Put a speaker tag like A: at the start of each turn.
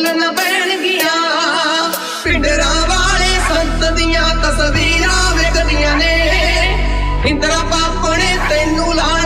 A: ਬੋਲਣ ਪੈਣਗੀਆਂ ਪਿੰਡਰਾਂ ਵਾਲੇ ਸੰਤ ਦੀਆਂ ਤਸਵੀਰਾਂ ਵੇਖਦੀਆਂ ਨੇ। ਇੰਦਰਾ ਪਾਪਣੇ ਤੈਨੂੰ ਲਾ